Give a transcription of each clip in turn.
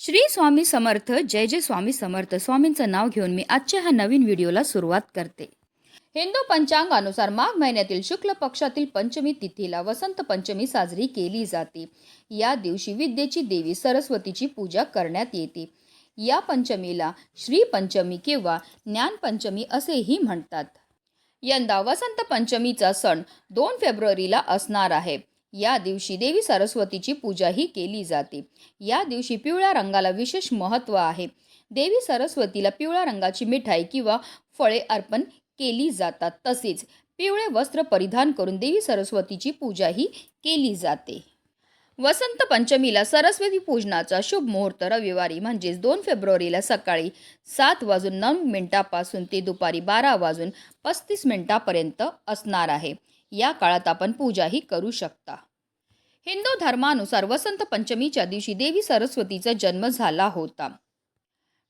श्री स्वामी समर्थ जय जय स्वामी समर्थ. स्वामींचं नाव घेऊन मी आजच्या ह्या नवीन व्हिडिओला सुरुवात करते. हिंदू पंचांगानुसार माघ महिन्यातील शुक्ल पक्षातील पंचमी तिथीला वसंत पंचमी साजरी केली जाते. या दिवशी विद्येची देवी सरस्वतीची पूजा करण्यात येते. या पंचमीला श्री पंचमी किंवा ज्ञानपंचमी असेही म्हणतात. यंदा वसंत पंचमीचा सण दोन फेब्रुवारीला असणार आहे. या दिवशी देवी सरस्वतीची पूजाही केली जाते. या दिवशी पिवळ्या रंगाला विशेष महत्त्व आहे. देवी सरस्वतीला पिवळ्या रंगाची मिठाई किंवा फळे अर्पण केली जातात. तसेच पिवळे वस्त्र परिधान करून देवी सरस्वतीची पूजाही केली जाते. वसंत पंचमीला सरस्वती पूजनाचा शुभ मुहूर्त रविवारी म्हणजेच दोन फेब्रुवारीला सकाळी सात वाजून नऊ मिनिटापासून ते दुपारी बारा वाजून पस्तीस मिनिटापर्यंत असणार आहे. या काळात आपण पूजाही करू शकता. हिंदू धर्मानुसार वसंत पंचमीच्या दिवशी देवी सरस्वतीचा जन्म झाला होता.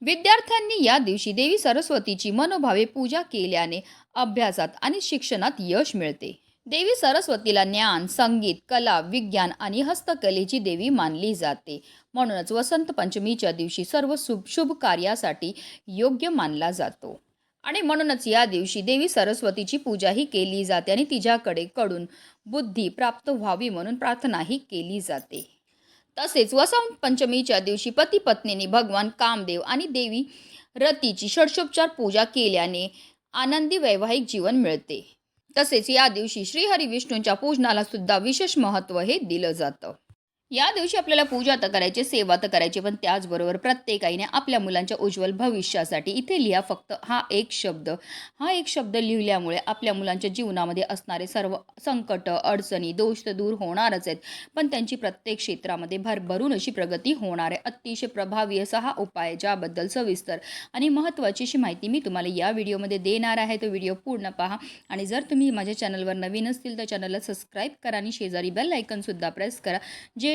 विद्यार्थ्यांनी या दिवशी देवी सरस्वतीची मनोभावे पूजा केल्याने अभ्यासात आणि शिक्षणात यश मिळते. देवी सरस्वतीला ज्ञान संगीत कला विज्ञान आणि हस्तकलेची देवी मानली जाते. म्हणूनच वसंत पंचमीच्या दिवशी सर्व शुभ शुभ कार्यासाठी योग्य मानला जातो. आणि म्हणूनच या दिवशी देवी सरस्वतीची पूजाही केली जाते आणि तिच्याकडे कडून बुद्धी प्राप्त व्हावी म्हणून प्रार्थनाही केली जाते. तसेच वसंत पंचमीच्या दिवशी पती पत्नीने भगवान कामदेव आणि देवी रतीची षडशोपचार पूजा केल्याने आनंदी वैवाहिक जीवन मिळते. तसेच या दिवशी श्रीहरी विष्णूंच्या पूजनाला सुद्धा विशेष महत्त्व हे दिलं जातं. या दिवशी आपल्याला पूजा तर करायची सेवा तर करायची पण त्याचबरोबर प्रत्येक आईने आपल्या मुलांच्या उज्ज्वल भविष्यासाठी इथे लिहा फक्त हा एक शब्द. हा एक शब्द लिहिल्यामुळे आपल्या मुलांच्या जीवनामध्ये असणारे सर्व संकट अडचणी दोष तर दूर होणारच आहेत. पण त्यांची प्रत्येक क्षेत्रामध्ये भरभरून अशी प्रगती होणार आहे. अतिशय प्रभावी असा हा उपाय ज्याबद्दल सविस्तर आणि महत्त्वाची अशी माहिती मी तुम्हाला या व्हिडिओमध्ये देणार आहे. तो व्हिडिओ पूर्ण पहा आणि जर तुम्ही माझ्या चॅनलवर नवीन असतील तर चॅनलला सबस्क्राईब करा आणि शेजारी बेल आयकनसुद्धा प्रेस करा जे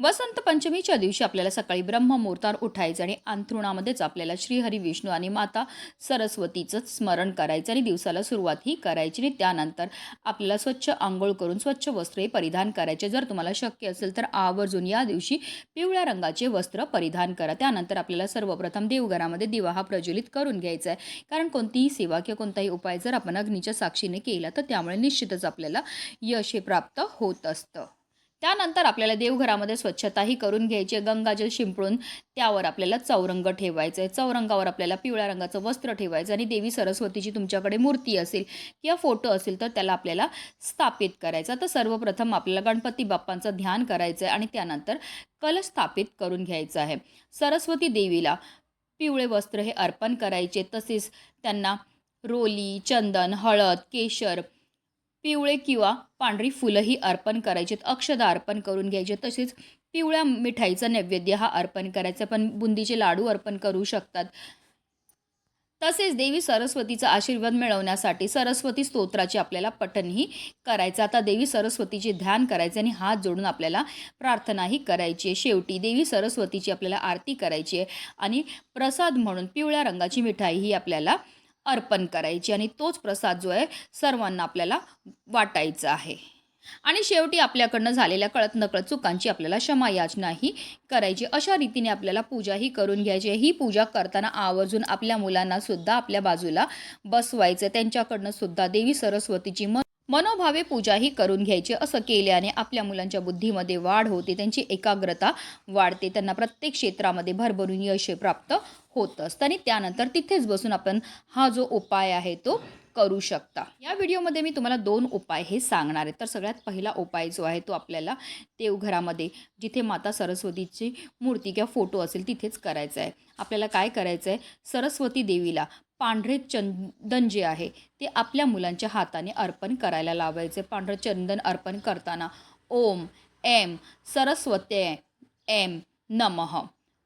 वसंत पंचमीच्या दिवशी आपल्याला सकाळी ब्रह्ममुहूर्तावर उठायचं आणि अंथरुणामध्येच आपल्याला श्रीहरी विष्णू आणि माता सरस्वतीचं स्मरण करायचं आणि दिवसाला सुरुवातही करायची आणि त्यानंतर आपल्याला स्वच्छ आंघोळ करून स्वच्छ वस्त्रही परिधान करायचे. जर तुम्हाला शक्य असेल तर आवर्जून या दिवशी पिवळ्या रंगाचे वस्त्र परिधान करा. त्यानंतर आपल्याला सर्वप्रथम देवघरामध्ये दिवा हा प्रज्वलित करून घ्यायचा आहे. कारण कोणतीही सेवा किंवा कोणताही उपाय जर आपण अग्नीच्या साक्षीने केला तर त्यामुळे निश्चितच आपल्याला यश हे प्राप्त होत असतं. त्यानंतर आपल्याला देवघरामध्ये स्वच्छताही करून घ्यायची गंगाजल शिंपडून त्यावर आपल्याला चौरंग ठेवायचं आहे. चौरंगावर आपल्याला पिवळ्या रंगाचं वस्त्र ठेवायचं आणि देवी सरस्वतीची तुमच्याकडे मूर्ती असेल किंवा फोटो असेल तर त्याला आपल्याला स्थापित करायचा तर सर्वप्रथम आपल्याला गणपती बाप्पांचं ध्यान करायचं आहे आणि त्यानंतर कल स्थापित करून घ्यायचं आहे. सरस्वती देवीला पिवळे वस्त्र हे अर्पण करायचे. तसेच त्यांना रोली चंदन हळद केशर पिवळे किंवा पांढरी फुलंही अर्पण करायचीत. अक्षदा अर्पण करून घ्यायचे. तसेच पिवळ्या मिठाईचा नैवेद्य हा अर्पण करायचा. पण बुंदीचे लाडू अर्पण करू शकतात. तसेच देवी सरस्वतीचा आशीर्वाद मिळवण्यासाठी सरस्वती स्तोत्राचे आपल्याला पठणही करायचं. आता देवी सरस्वतीचे ध्यान करायचे आणि हात जोडून आपल्याला प्रार्थनाही करायची आहे. शेवटी देवी सरस्वतीची आपल्याला आरती करायची आहे. आणि प्रसाद म्हणून पिवळ्या रंगाची मिठाई ही आपल्याला अर्पण करायची. आणि तोच प्रसाद जो आहे सर्वांना आपल्याला वाटायचा आहे. आणि शेवटी आपल्याकडनं झालेल्या कळत नकळत चुकांची आपल्याला क्षमा याचनाही करायची. अशा रीतीने आपल्याला पूजा ही करून घ्यायची ही पूजा करताना आवर्जून आपल्या मुलांना सुद्धा आपल्या बाजूला बसवायचं त्यांच्याकडनं सुद्धा देवी सरस्वतीची मन मनोभावे पूजाही करून घ्यायची असं केल्याने आपल्या मुलांच्या बुद्धीमध्ये वाढ होते त्यांची एकाग्रता वाढते त्यांना प्रत्येक क्षेत्रामध्ये भरभरून यश प्राप्त होत असतं आणि त्यानंतर तिथेच बसून आपण हा जो उपाय आहे तो करू शकता. या व्हिडिओमध्ये मी तुम्हाला दोन उपाय हे सांगणार आहे. तर सगळ्यात पहिला उपाय जो आहे तो आपल्याला देवघरामध्ये जिथे माता सरस्वतीची मूर्ती किंवा फोटो असेल तिथेच करायचा आहे. आपल्याला काय करायचं आहे? सरस्वती देवीला पांढरे चंदन जे आहे ते आपल्या मुलांच्या हाताने अर्पण करायला लावायचे. पांढरं चंदन अर्पण करताना ओम एम सरस्वते एम नमः.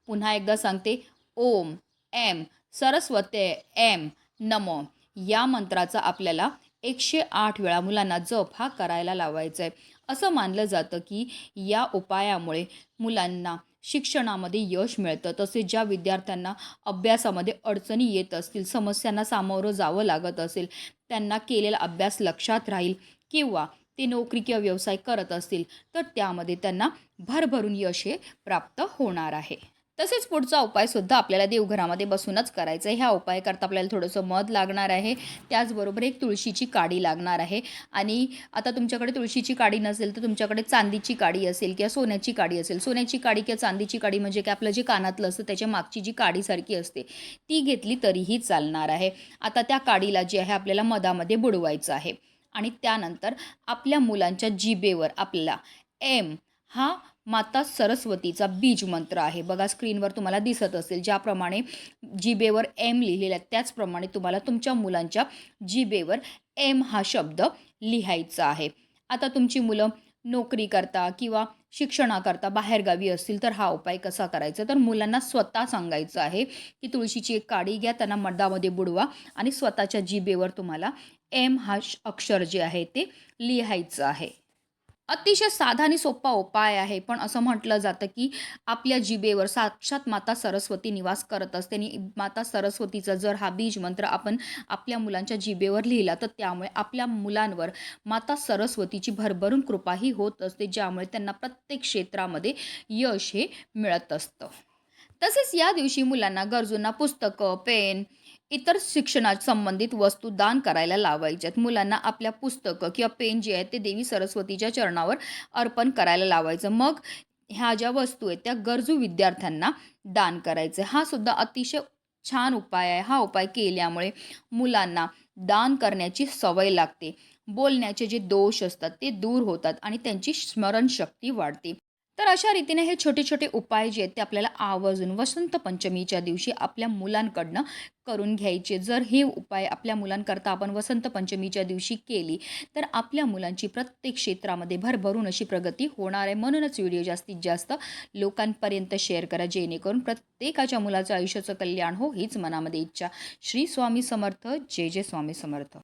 पुन्हा एकदा सांगते ओम एम सरस्वते एम नमो. या मंत्राचा आपल्याला एकशे आठ वेळा मुलांना जप हा करायला लावायचा आहे. असं मानलं जातं की या उपायामुळे मुलांना शिक्षणामध्ये यश मिळतं. तसेच ज्या विद्यार्थ्यांना अभ्यासामध्ये अडचणी येत असतील समस्यांना सामोरं जावं लागत असेल त्यांना केलेला अभ्यास लक्षात राहील किंवा ते नोकरी किंवा व्यवसाय करत असतील तर त्यामध्ये त्यांना भरभरून यश हे प्राप्त होणार आहे. तसेच पुढचा उपायसुद्धा आपल्याला देवघरामध्ये बसूनच करायचा आहे. ह्या उपायाकरता आपल्याला थोडंसं मध लागणार आहे. त्याचबरोबर एक तुळशीची काडी लागणार आहे. आणि आता तुमच्याकडे तुळशीची काडी नसेल तर तुमच्याकडे चांदीची काडी असेल किंवा सोन्याची काडी असेल. सोन्याची काडी किंवा चांदीची काडी म्हणजे काय? आपलं जे कानातलं असतं त्याच्या मागची जी काडीसारखी असते ती घेतली तरीही चालणार आहे. आता त्या काडीला जे आहे आपल्याला मधामध्ये बुडवायचं आहे. आणि त्यानंतर आपल्या मुलांच्या जिबेवर आपल्याला एम हा माता सरस्वतीचा बीज मंत्र आहे. बघा स्क्रीनवर तुम्हाला दिसत असेल ज्याप्रमाणे जिबेवर एम लिहिलेला आहे त्याचप्रमाणे तुम्हाला तुमच्या मुलांच्या जिबेवर एम हा शब्द लिहायचा आहे. आता तुमची मुलं नोकरी करता किंवा शिक्षणाकरता बाहेरगावी असतील तर हा उपाय कसा करायचा? तर मुलांना स्वतः सांगायचं आहे की तुळशीची एक काडी घ्या त्यांना मधामध्ये बुडवा आणि स्वतःच्या जिबेवर तुम्हाला एम हा श- अक्षर जे आहे ते लिहायचं आहे. अतिशय साधा आणि सोपा उपाय आहे. पण असं म्हटलं जातं की आपल्या जिबेवर साक्षात माता सरस्वती निवास करत असते आणि माता सरस्वतीचा जर हा बीज मंत्र आपण आपल्या मुलांच्या जिबेवर लिहिला तर त्यामुळे आपल्या मुलांवर माता सरस्वतीची भरभरून कृपाही होत असते ज्यामुळे त्यांना प्रत्येक क्षेत्रामध्ये यश हे मिळत असतं. तसेच या दिवशी मुलांना गरजूंना पुस्तकं पेन इतर शिक्षणात संबंधित वस्तू दान करायला लावायच्यात मुलांना आपल्या पुस्तकं किंवा पेन जे आहेत ते देवी सरस्वतीच्या चरणावर अर्पण करायला लावायचं. मग ह्या ज्या वस्तू आहेत त्या गरजू विद्यार्थ्यांना दान करायचं. हा सुद्धा अतिशय छान उपाय आहे. हा उपाय केल्यामुळे मुलांना दान करण्याची सवय लागते. बोलण्याचे जे दोष असतात ते दूर होतात आणि त्यांची स्मरणशक्ती वाढते. तर अशा रीतीने हे छोटे छोटे उपाय जे आहेत ते आपल्याला आवर्जून वसंत पंचमीच्या दिवशी आपल्या मुलांकडनं करून घ्यायचे. जर हे उपाय आपल्या मुलांकरता आपण वसंत पंचमीच्या दिवशी केली तर आपल्या मुलांची प्रत्येक क्षेत्रामध्ये भरभरून अशी प्रगती होणार आहे. म्हणूनच व्हिडिओ जास्तीत जास्त लोकांपर्यंत शेअर करा जेणेकरून प्रत्येकाच्या मुलाचं आयुष्याचं कल्याण हो हीच मनामध्ये इच्छा. श्री स्वामी समर्थ. जय जय स्वामी समर्थ.